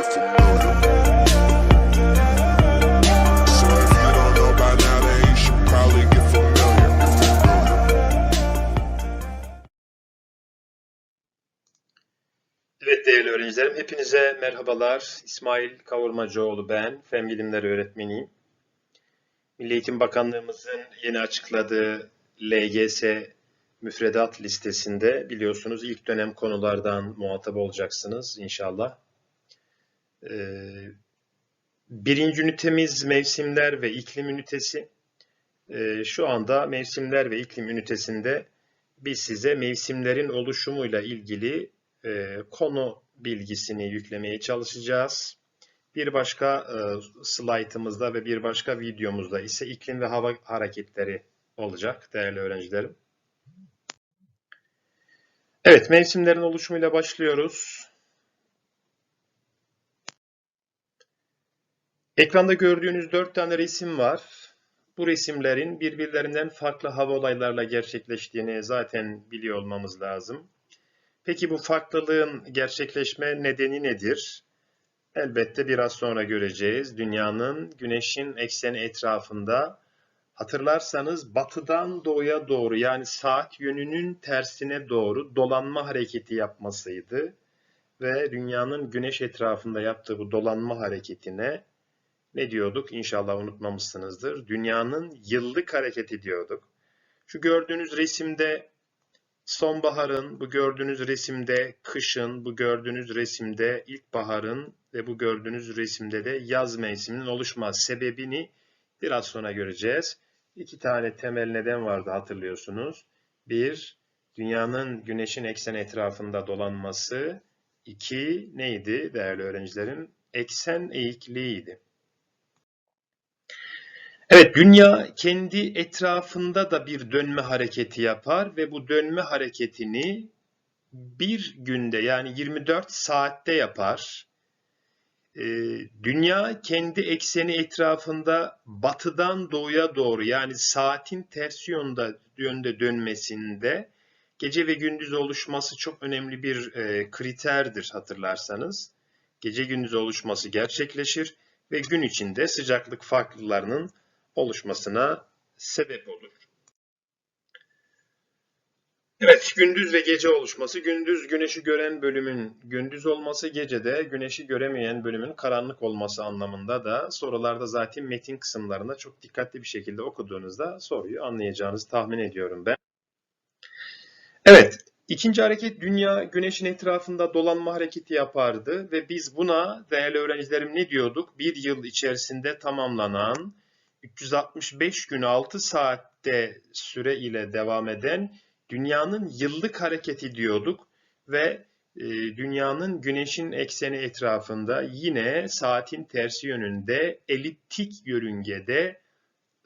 Evet değerli öğrencilerim, hepinize merhabalar. İsmail Kavurmacıoğlu ben, Fen Bilimleri öğretmeniyim. Milli Eğitim Bakanlığımızın yeni açıkladığı LGS müfredat listesinde biliyorsunuz ilk dönem konulardan muhatap olacaksınız inşallah. Ee, birinci ünitemiz mevsimler ve iklim ünitesi. Ee, şu anda mevsimler ve iklim ünitesinde biz size mevsimlerin oluşumuyla ilgili e, konu bilgisini yüklemeye çalışacağız. Bir başka e, slaytımızda ve bir başka videomuzda ise iklim ve hava hareketleri olacak değerli öğrencilerim. Evet, mevsimlerin oluşumuyla başlıyoruz. Ekranda gördüğünüz dört tane resim var. Bu resimlerin birbirlerinden farklı hava olaylarla gerçekleştiğini zaten biliyor olmamız lazım. Peki bu farklılığın gerçekleşme nedeni nedir? Elbette biraz sonra göreceğiz. Dünyanın güneşin ekseni etrafında hatırlarsanız batıdan doğuya doğru yani saat yönünün tersine doğru dolanma hareketi yapmasıydı. Ve dünyanın güneş etrafında yaptığı bu dolanma hareketine ne diyorduk? İnşallah unutmamışsınızdır. Dünyanın yıllık hareketi diyorduk. Şu gördüğünüz resimde sonbaharın, bu gördüğünüz resimde kışın, bu gördüğünüz resimde ilkbaharın ve bu gördüğünüz resimde de yaz mevsiminin oluşma sebebini biraz sonra göreceğiz. İki tane temel neden vardı hatırlıyorsunuz. Bir, dünyanın güneşin eksen etrafında dolanması. İki, neydi değerli öğrencilerim? Eksen eğikliğiydi. Evet, dünya kendi etrafında da bir dönme hareketi yapar ve bu dönme hareketini bir günde yani 24 saatte yapar. Ee, dünya kendi ekseni etrafında batıdan doğuya doğru yani saatin ters yönde, yönde dönmesinde gece ve gündüz oluşması çok önemli bir e, kriterdir hatırlarsanız. Gece gündüz oluşması gerçekleşir ve gün içinde sıcaklık farklılarının oluşmasına sebep olur. Evet, gündüz ve gece oluşması. Gündüz güneşi gören bölümün gündüz olması, gecede güneşi göremeyen bölümün karanlık olması anlamında da sorularda zaten metin kısımlarında çok dikkatli bir şekilde okuduğunuzda soruyu anlayacağınızı tahmin ediyorum ben. Evet, ikinci hareket dünya güneşin etrafında dolanma hareketi yapardı ve biz buna değerli öğrencilerim ne diyorduk? Bir yıl içerisinde tamamlanan 365 gün 6 saatte süre ile devam eden dünyanın yıllık hareketi diyorduk ve e, dünyanın güneşin ekseni etrafında yine saatin tersi yönünde eliptik yörüngede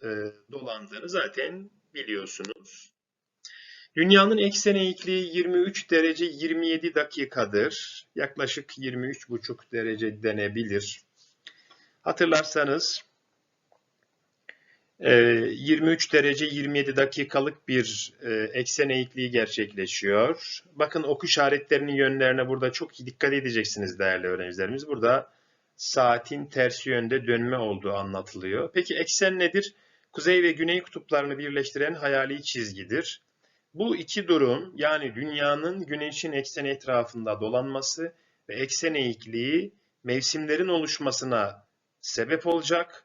e, dolandığını zaten biliyorsunuz. Dünyanın eksen eğikliği 23 derece 27 dakikadır. Yaklaşık 23,5 derece denebilir. Hatırlarsanız 23 derece 27 dakikalık bir e, eksen eğikliği gerçekleşiyor. Bakın ok işaretlerinin yönlerine burada çok dikkat edeceksiniz değerli öğrencilerimiz. Burada saatin tersi yönde dönme olduğu anlatılıyor. Peki eksen nedir? Kuzey ve güney kutuplarını birleştiren hayali çizgidir. Bu iki durum yani dünyanın güneşin eksen etrafında dolanması ve eksen eğikliği mevsimlerin oluşmasına sebep olacak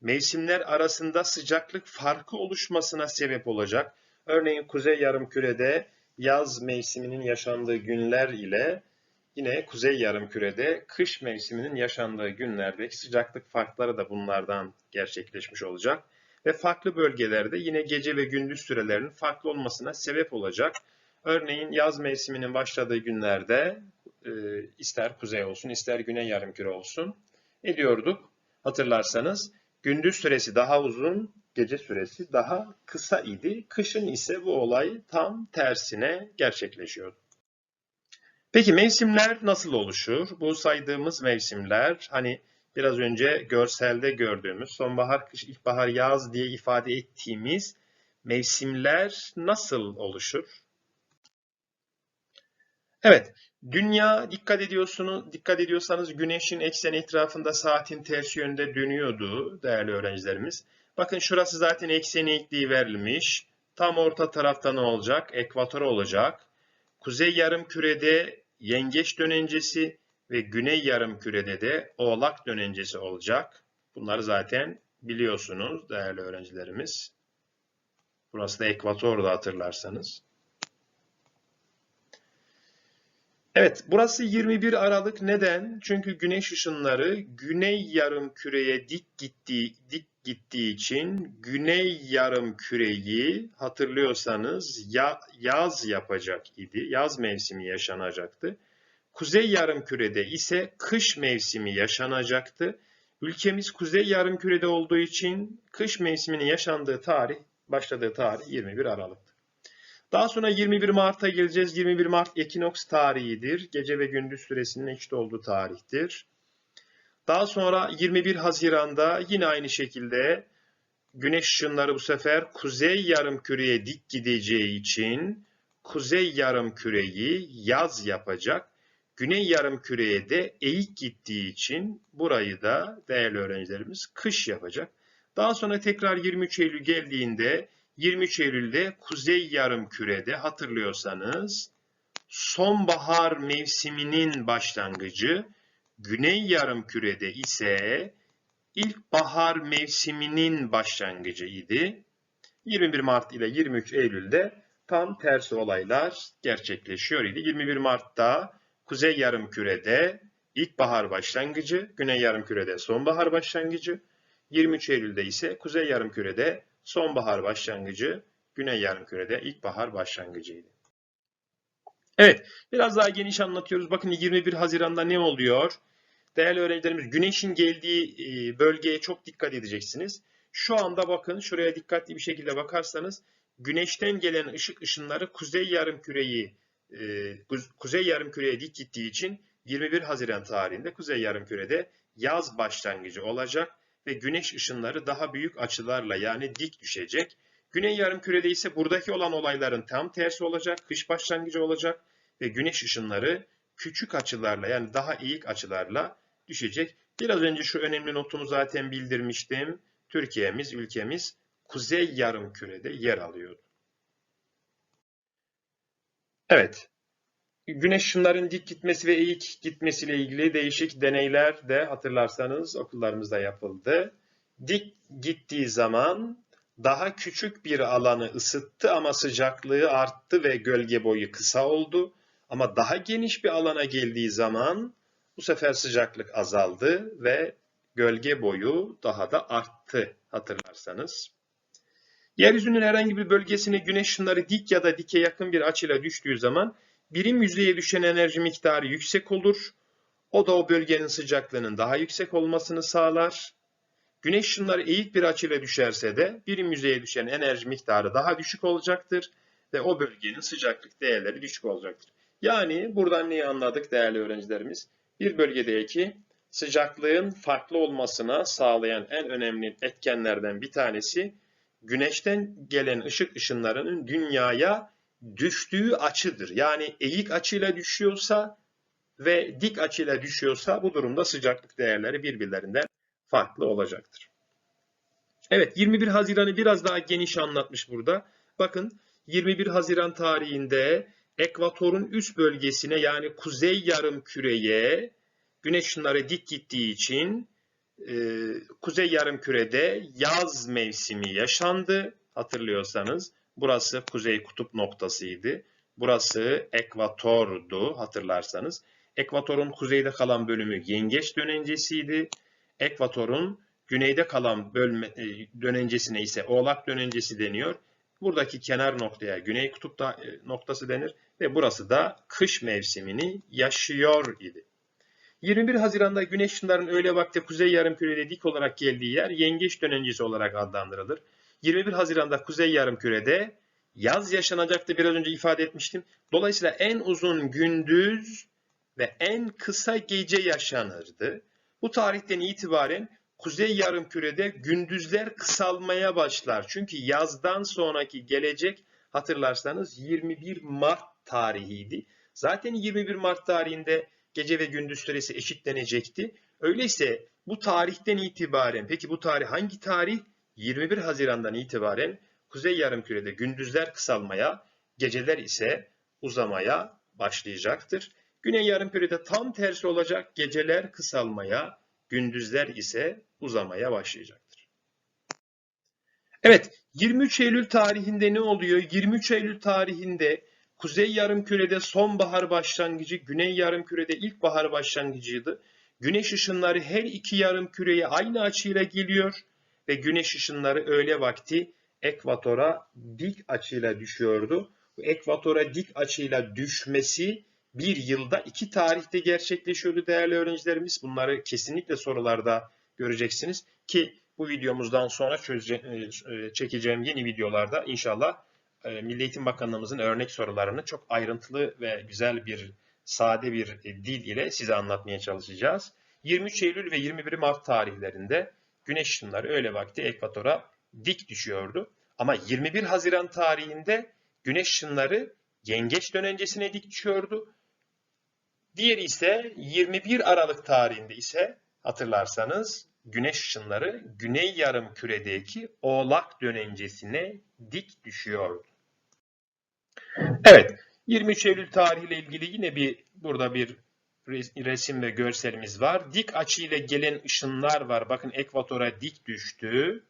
mevsimler arasında sıcaklık farkı oluşmasına sebep olacak. Örneğin Kuzey Yarımküre'de yaz mevsiminin yaşandığı günler ile yine Kuzey Yarımküre'de kış mevsiminin yaşandığı günlerdeki sıcaklık farkları da bunlardan gerçekleşmiş olacak. Ve farklı bölgelerde yine gece ve gündüz sürelerinin farklı olmasına sebep olacak. Örneğin yaz mevsiminin başladığı günlerde e, ister kuzey olsun ister güney yarımküre olsun ne diyorduk hatırlarsanız Gündüz süresi daha uzun, gece süresi daha kısa idi. Kışın ise bu olay tam tersine gerçekleşiyor. Peki mevsimler nasıl oluşur? Bu saydığımız mevsimler hani biraz önce görselde gördüğümüz sonbahar, kış, ilkbahar, yaz diye ifade ettiğimiz mevsimler nasıl oluşur? Evet, dünya dikkat ediyorsunuz, dikkat ediyorsanız güneşin ekseni etrafında saatin ters yönde dönüyordu değerli öğrencilerimiz. Bakın şurası zaten eksen eğikliği verilmiş. Tam orta tarafta ne olacak? Ekvator olacak. Kuzey yarımkürede yengeç dönencesi ve güney yarımkürede de oğlak dönencesi olacak. Bunları zaten biliyorsunuz değerli öğrencilerimiz. Burası da ekvator da hatırlarsanız. Evet, burası 21 Aralık neden? Çünkü güneş ışınları güney yarım küreye dik gittiği dik gittiği için güney yarım küreyi hatırlıyorsanız ya, yaz yapacak idi. Yaz mevsimi yaşanacaktı. Kuzey yarım kürede ise kış mevsimi yaşanacaktı. Ülkemiz kuzey yarım kürede olduğu için kış mevsiminin yaşandığı tarih, başladığı tarih 21 Aralık. Daha sonra 21 Mart'a geleceğiz. 21 Mart ekinoks tarihidir. Gece ve gündüz süresinin eşit olduğu tarihtir. Daha sonra 21 Haziran'da yine aynı şekilde güneş ışınları bu sefer kuzey yarım küreye dik gideceği için kuzey yarım küreyi yaz yapacak. Güney yarım küreye de eğik gittiği için burayı da değerli öğrencilerimiz kış yapacak. Daha sonra tekrar 23 Eylül geldiğinde 23 Eylül'de Kuzey Yarımküre'de hatırlıyorsanız sonbahar mevsiminin başlangıcı, Güney Yarımküre'de ise ilkbahar mevsiminin başlangıcı idi. 21 Mart ile 23 Eylül'de tam tersi olaylar gerçekleşiyor idi. 21 Mart'ta Kuzey Yarımküre'de ilkbahar başlangıcı, Güney Yarımküre'de sonbahar başlangıcı, 23 Eylül'de ise Kuzey Yarımküre'de sonbahar başlangıcı, Güney Yarımküre'de ilkbahar başlangıcıydı. Evet, biraz daha geniş anlatıyoruz. Bakın 21 Haziran'da ne oluyor? Değerli öğrencilerimiz, güneşin geldiği e, bölgeye çok dikkat edeceksiniz. Şu anda bakın, şuraya dikkatli bir şekilde bakarsanız, güneşten gelen ışık ışınları kuzey yarımküreyi e, kuzey yarımküreye dik gittiği için 21 Haziran tarihinde kuzey yarımkürede yaz başlangıcı olacak ve güneş ışınları daha büyük açılarla yani dik düşecek. Güney yarımkürede ise buradaki olan olayların tam tersi olacak, kış başlangıcı olacak ve güneş ışınları küçük açılarla yani daha eğik açılarla düşecek. Biraz önce şu önemli notumu zaten bildirmiştim. Türkiye'miz, ülkemiz kuzey yarımkürede yer alıyordu. Evet, güneş ışınların dik gitmesi ve eğik gitmesiyle ilgili değişik deneyler de hatırlarsanız okullarımızda yapıldı. Dik gittiği zaman daha küçük bir alanı ısıttı ama sıcaklığı arttı ve gölge boyu kısa oldu. Ama daha geniş bir alana geldiği zaman bu sefer sıcaklık azaldı ve gölge boyu daha da arttı hatırlarsanız. Yeryüzünün herhangi bir bölgesine güneş ışınları dik ya da dike yakın bir açıyla düştüğü zaman birim yüzeye düşen enerji miktarı yüksek olur. O da o bölgenin sıcaklığının daha yüksek olmasını sağlar. Güneş ışınları eğik bir açıyla düşerse de birim yüzeye düşen enerji miktarı daha düşük olacaktır ve o bölgenin sıcaklık değerleri düşük olacaktır. Yani buradan neyi anladık değerli öğrencilerimiz? Bir bölgedeki sıcaklığın farklı olmasına sağlayan en önemli etkenlerden bir tanesi güneşten gelen ışık ışınlarının dünyaya düştüğü açıdır. Yani eğik açıyla düşüyorsa ve dik açıyla düşüyorsa bu durumda sıcaklık değerleri birbirlerinden farklı olacaktır. Evet 21 Haziran'ı biraz daha geniş anlatmış burada. Bakın 21 Haziran tarihinde ekvatorun üst bölgesine yani kuzey yarım küreye güneş ışınları dik gittiği için e, kuzey yarım kürede yaz mevsimi yaşandı hatırlıyorsanız. Burası kuzey kutup noktasıydı. Burası ekvatordu hatırlarsanız. Ekvatorun kuzeyde kalan bölümü yengeç dönencesiydi. Ekvatorun güneyde kalan bölme, e, dönencesine ise oğlak dönencesi deniyor. Buradaki kenar noktaya güney kutup e, noktası denir ve burası da kış mevsimini yaşıyor idi. 21 Haziran'da güneş ışınlarının öğle vakti kuzey yarımkürede dik olarak geldiği yer yengeç dönencesi olarak adlandırılır. 21 Haziran'da kuzey yarımkürede yaz yaşanacaktı biraz önce ifade etmiştim. Dolayısıyla en uzun gündüz ve en kısa gece yaşanırdı. Bu tarihten itibaren kuzey yarımkürede gündüzler kısalmaya başlar. Çünkü yazdan sonraki gelecek hatırlarsanız 21 Mart tarihiydi. Zaten 21 Mart tarihinde gece ve gündüz süresi eşitlenecekti. Öyleyse bu tarihten itibaren, peki bu tarih hangi tarih? 21 Haziran'dan itibaren Kuzey Yarımküre'de gündüzler kısalmaya, geceler ise uzamaya başlayacaktır. Güney Yarımküre'de tam tersi olacak. Geceler kısalmaya, gündüzler ise uzamaya başlayacaktır. Evet, 23 Eylül tarihinde ne oluyor? 23 Eylül tarihinde Kuzey Yarımküre'de sonbahar başlangıcı, Güney Yarımküre'de ilkbahar başlangıcıydı. Güneş ışınları her iki yarımküreye aynı açıyla geliyor ve güneş ışınları öğle vakti ekvatora dik açıyla düşüyordu. Bu ekvatora dik açıyla düşmesi bir yılda iki tarihte gerçekleşiyordu değerli öğrencilerimiz. Bunları kesinlikle sorularda göreceksiniz ki bu videomuzdan sonra çözece- e, çekeceğim yeni videolarda inşallah e, Milli Eğitim Bakanlığımızın örnek sorularını çok ayrıntılı ve güzel bir sade bir e, dil ile size anlatmaya çalışacağız. 23 Eylül ve 21 Mart tarihlerinde güneş ışınları öğle vakti ekvatora dik düşüyordu. Ama 21 Haziran tarihinde güneş ışınları yengeç dönencesine dik düşüyordu. Diğeri ise 21 Aralık tarihinde ise hatırlarsanız güneş ışınları güney yarım küredeki oğlak dönencesine dik düşüyordu. Evet, 23 Eylül tarihiyle ilgili yine bir burada bir resim ve görselimiz var. Dik açıyla gelen ışınlar var. Bakın ekvatora dik düştü.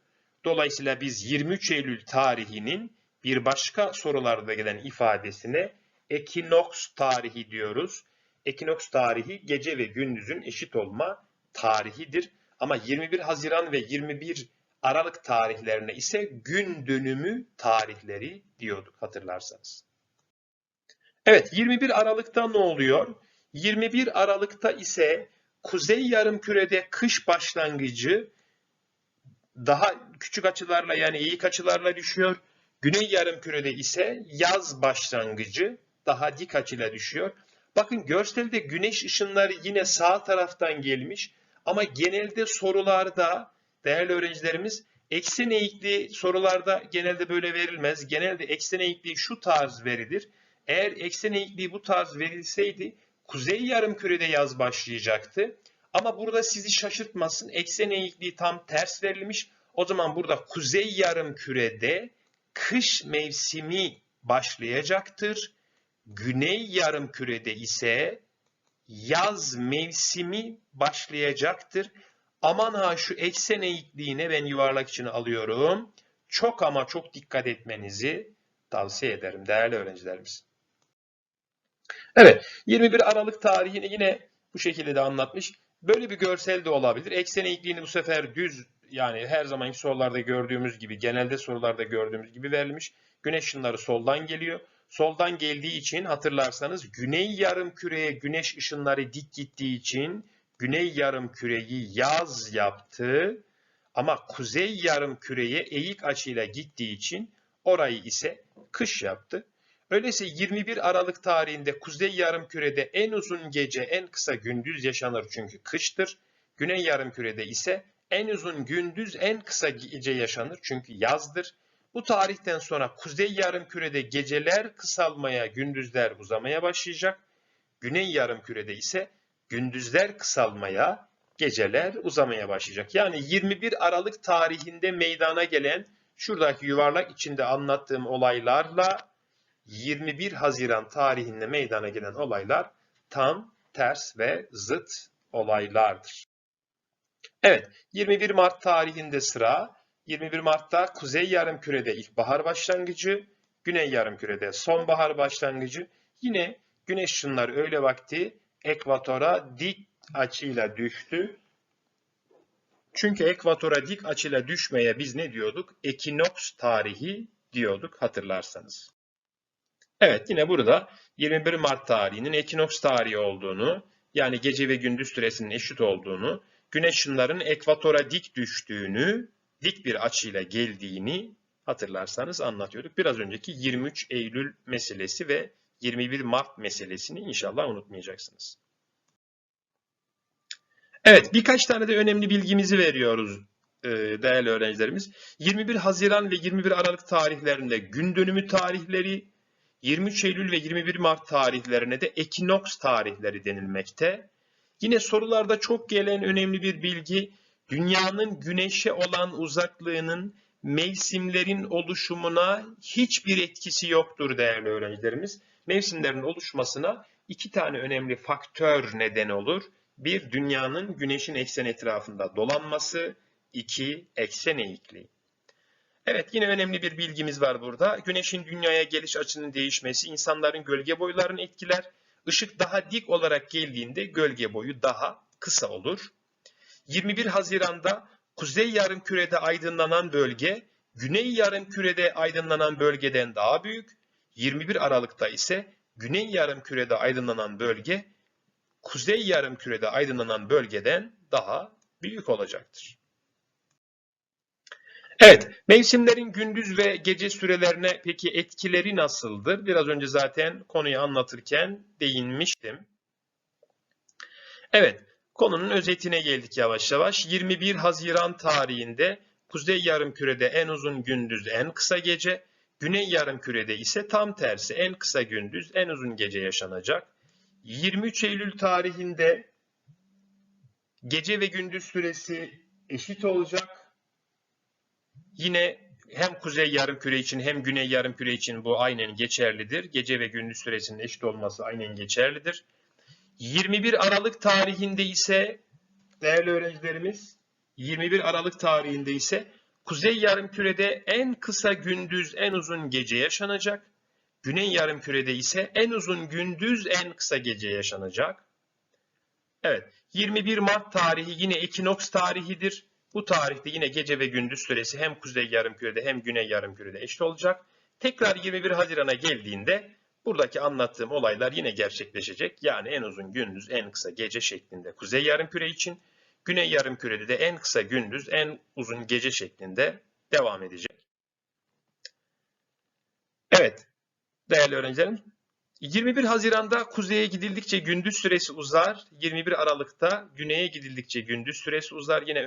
Dolayısıyla biz 23 Eylül tarihinin bir başka sorularda gelen ifadesine ekinoks tarihi diyoruz. Ekinoks tarihi gece ve gündüzün eşit olma tarihidir. Ama 21 Haziran ve 21 Aralık tarihlerine ise gün dönümü tarihleri diyorduk hatırlarsanız. Evet 21 Aralık'ta ne oluyor? 21 Aralık'ta ise Kuzey Yarımküre'de kış başlangıcı daha küçük açılarla yani eğik açılarla düşüyor. Güney Yarımküre'de ise yaz başlangıcı daha dik açıyla düşüyor. Bakın görselde güneş ışınları yine sağ taraftan gelmiş ama genelde sorularda değerli öğrencilerimiz eksen eğikliği sorularda genelde böyle verilmez. Genelde eksen eğikliği şu tarz verilir. Eğer eksen eğikliği bu tarz verilseydi kuzey yarımkürede yaz başlayacaktı. Ama burada sizi şaşırtmasın. Eksen eğikliği tam ters verilmiş. O zaman burada kuzey yarımkürede kış mevsimi başlayacaktır. Güney yarımkürede ise yaz mevsimi başlayacaktır. Aman ha şu eksen eğikliğine ben yuvarlak içine alıyorum. Çok ama çok dikkat etmenizi tavsiye ederim değerli öğrencilerimiz. Evet 21 Aralık tarihini yine bu şekilde de anlatmış. Böyle bir görsel de olabilir. Eksen eğikliğini bu sefer düz yani her zamanki sorularda gördüğümüz gibi genelde sorularda gördüğümüz gibi verilmiş. Güneş ışınları soldan geliyor. Soldan geldiği için hatırlarsanız güney yarım küreye güneş ışınları dik gittiği için güney yarım küreyi yaz yaptı. Ama kuzey yarım küreye eğik açıyla gittiği için orayı ise kış yaptı. Öyleyse 21 Aralık tarihinde kuzey yarımkürede en uzun gece, en kısa gündüz yaşanır çünkü kıştır. Güney yarımkürede ise en uzun gündüz, en kısa gece yaşanır çünkü yazdır. Bu tarihten sonra kuzey yarımkürede geceler kısalmaya, gündüzler uzamaya başlayacak. Güney yarımkürede ise gündüzler kısalmaya, geceler uzamaya başlayacak. Yani 21 Aralık tarihinde meydana gelen şuradaki yuvarlak içinde anlattığım olaylarla 21 Haziran tarihinde meydana gelen olaylar tam ters ve zıt olaylardır. Evet, 21 Mart tarihinde sıra 21 Mart'ta Kuzey Yarımküre'de ilkbahar başlangıcı, Güney Yarımküre'de sonbahar başlangıcı. Yine güneş ışınları öğle vakti ekvatora dik açıyla düştü. Çünkü ekvatora dik açıyla düşmeye biz ne diyorduk? Ekinoks tarihi diyorduk hatırlarsanız. Evet yine burada 21 Mart tarihinin ekinoks tarihi olduğunu yani gece ve gündüz süresinin eşit olduğunu, güneş ışınlarının ekvatora dik düştüğünü, dik bir açıyla geldiğini hatırlarsanız anlatıyorduk. Biraz önceki 23 Eylül meselesi ve 21 Mart meselesini inşallah unutmayacaksınız. Evet birkaç tane de önemli bilgimizi veriyoruz e, değerli öğrencilerimiz. 21 Haziran ve 21 Aralık tarihlerinde gün dönümü tarihleri, 23 Eylül ve 21 Mart tarihlerine de ekinoks tarihleri denilmekte. Yine sorularda çok gelen önemli bir bilgi, dünyanın güneşe olan uzaklığının mevsimlerin oluşumuna hiçbir etkisi yoktur değerli öğrencilerimiz. Mevsimlerin oluşmasına iki tane önemli faktör neden olur. Bir, dünyanın güneşin eksen etrafında dolanması. iki eksen eğikliği. Evet yine önemli bir bilgimiz var burada. Güneşin dünyaya geliş açının değişmesi insanların gölge boylarını etkiler. Işık daha dik olarak geldiğinde gölge boyu daha kısa olur. 21 Haziran'da kuzey yarımkürede aydınlanan bölge güney yarımkürede aydınlanan bölgeden daha büyük. 21 Aralık'ta ise güney yarımkürede aydınlanan bölge kuzey yarımkürede aydınlanan bölgeden daha büyük olacaktır. Evet, mevsimlerin gündüz ve gece sürelerine peki etkileri nasıldır? Biraz önce zaten konuyu anlatırken değinmiştim. Evet, konunun özetine geldik yavaş yavaş. 21 Haziran tarihinde Kuzey Yarımküre'de en uzun gündüz, en kısa gece, Güney Yarımküre'de ise tam tersi en kısa gündüz, en uzun gece yaşanacak. 23 Eylül tarihinde gece ve gündüz süresi eşit olacak. Yine hem kuzey yarımküre için hem güney yarımküre için bu aynen geçerlidir. Gece ve gündüz süresinin eşit olması aynen geçerlidir. 21 Aralık tarihinde ise değerli öğrencilerimiz 21 Aralık tarihinde ise kuzey yarımkürede en kısa gündüz en uzun gece yaşanacak. Güney yarımkürede ise en uzun gündüz en kısa gece yaşanacak. Evet 21 Mart tarihi yine ekinoks tarihidir. Bu tarihte yine gece ve gündüz süresi hem kuzey yarımkürede hem güney yarımkürede eşit olacak. Tekrar 21 Haziran'a geldiğinde buradaki anlattığım olaylar yine gerçekleşecek. Yani en uzun gündüz, en kısa gece şeklinde kuzey yarımküre için, güney yarımkürede de en kısa gündüz, en uzun gece şeklinde devam edecek. Evet, değerli öğrencilerim, 21 Haziran'da kuzeye gidildikçe gündüz süresi uzar, 21 Aralık'ta güneye gidildikçe gündüz süresi uzar. Yine